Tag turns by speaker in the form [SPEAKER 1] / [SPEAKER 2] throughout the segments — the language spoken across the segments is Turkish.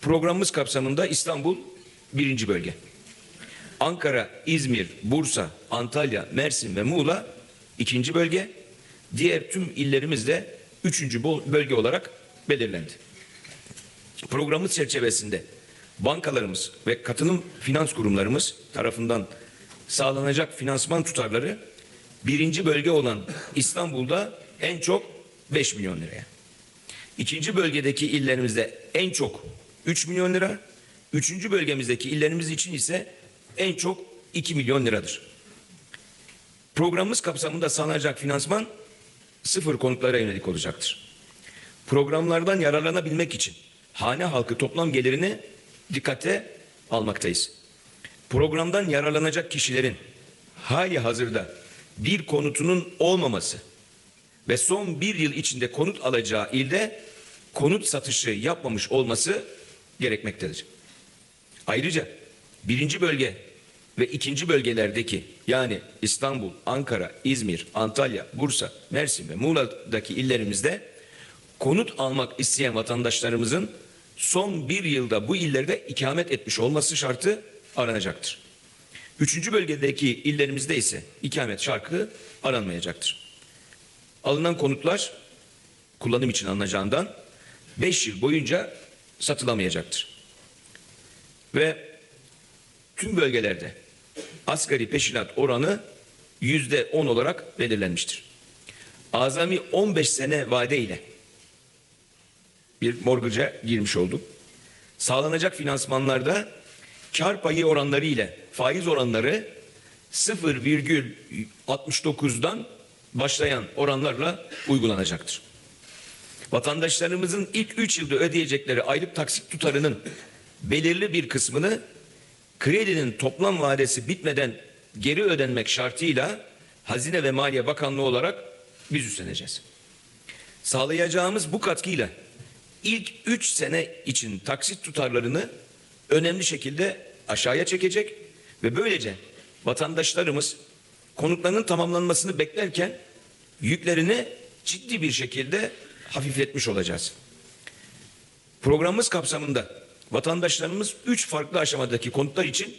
[SPEAKER 1] Programımız kapsamında İstanbul birinci bölge. Ankara, İzmir, Bursa, Antalya, Mersin ve Muğla ikinci bölge. Diğer tüm illerimiz de üçüncü bölge olarak belirlendi. Programımız çerçevesinde bankalarımız ve katılım finans kurumlarımız tarafından sağlanacak finansman tutarları birinci bölge olan İstanbul'da en çok 5 milyon liraya. İkinci bölgedeki illerimizde en çok 3 milyon lira, üçüncü bölgemizdeki illerimiz için ise en çok 2 milyon liradır. Programımız kapsamında sağlanacak finansman sıfır konutlara yönelik olacaktır. Programlardan yararlanabilmek için hane halkı toplam gelirini dikkate almaktayız. Programdan yararlanacak kişilerin hali hazırda bir konutunun olmaması ve son bir yıl içinde konut alacağı ilde konut satışı yapmamış olması gerekmektedir. Ayrıca birinci bölge ve ikinci bölgelerdeki yani İstanbul, Ankara, İzmir, Antalya, Bursa, Mersin ve Muğla'daki illerimizde konut almak isteyen vatandaşlarımızın son bir yılda bu illerde ikamet etmiş olması şartı aranacaktır. Üçüncü bölgedeki illerimizde ise ikamet şartı aranmayacaktır. Alınan konutlar kullanım için alınacağından 5 yıl boyunca satılamayacaktır. Ve tüm bölgelerde asgari peşinat oranı yüzde 10 olarak belirlenmiştir. Azami 15 sene vadeyle bir morgaca girmiş olduk. Sağlanacak finansmanlarda kar payı oranları ile faiz oranları 0,69'dan başlayan oranlarla uygulanacaktır. Vatandaşlarımızın ilk 3 yılda ödeyecekleri aylık taksit tutarının belirli bir kısmını kredinin toplam vadesi bitmeden geri ödenmek şartıyla Hazine ve Maliye Bakanlığı olarak biz üstleneceğiz. Sağlayacağımız bu katkıyla ilk 3 sene için taksit tutarlarını önemli şekilde aşağıya çekecek ve böylece vatandaşlarımız konutlarının tamamlanmasını beklerken yüklerini ciddi bir şekilde hafifletmiş olacağız. Programımız kapsamında vatandaşlarımız üç farklı aşamadaki konutlar için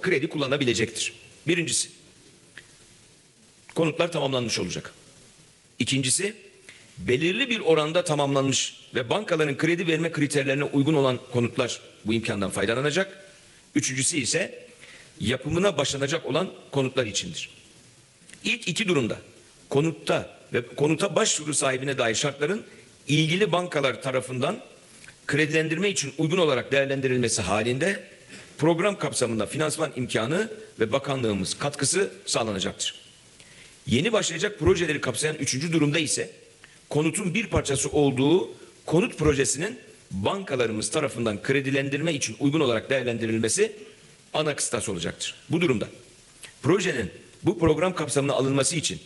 [SPEAKER 1] kredi kullanabilecektir. Birincisi, konutlar tamamlanmış olacak. İkincisi, belirli bir oranda tamamlanmış ve bankaların kredi verme kriterlerine uygun olan konutlar bu imkandan faydalanacak. Üçüncüsü ise yapımına başlanacak olan konutlar içindir. İlk iki durumda konutta ve konuta başvuru sahibine dair şartların ilgili bankalar tarafından kredilendirme için uygun olarak değerlendirilmesi halinde program kapsamında finansman imkanı ve bakanlığımız katkısı sağlanacaktır. Yeni başlayacak projeleri kapsayan üçüncü durumda ise konutun bir parçası olduğu konut projesinin bankalarımız tarafından kredilendirme için uygun olarak değerlendirilmesi ana kıstas olacaktır. Bu durumda projenin bu program kapsamına alınması için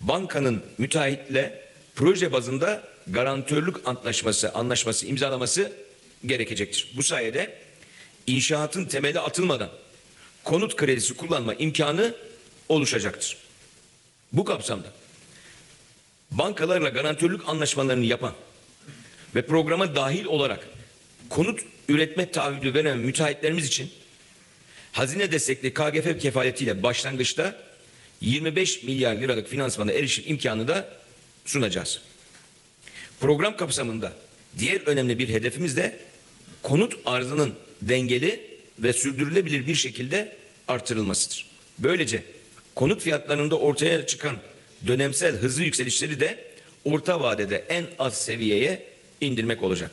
[SPEAKER 1] bankanın müteahhitle proje bazında garantörlük antlaşması, anlaşması imzalaması gerekecektir. Bu sayede inşaatın temeli atılmadan konut kredisi kullanma imkanı oluşacaktır. Bu kapsamda bankalarla garantörlük anlaşmalarını yapan ve programa dahil olarak konut üretme taahhüdü veren müteahhitlerimiz için hazine destekli KGF kefaletiyle başlangıçta 25 milyar liralık finansmana erişim imkanı da sunacağız. Program kapsamında diğer önemli bir hedefimiz de konut arzının dengeli ve sürdürülebilir bir şekilde artırılmasıdır. Böylece konut fiyatlarında ortaya çıkan dönemsel hızlı yükselişleri de orta vadede en az seviyeye indirmek olacak.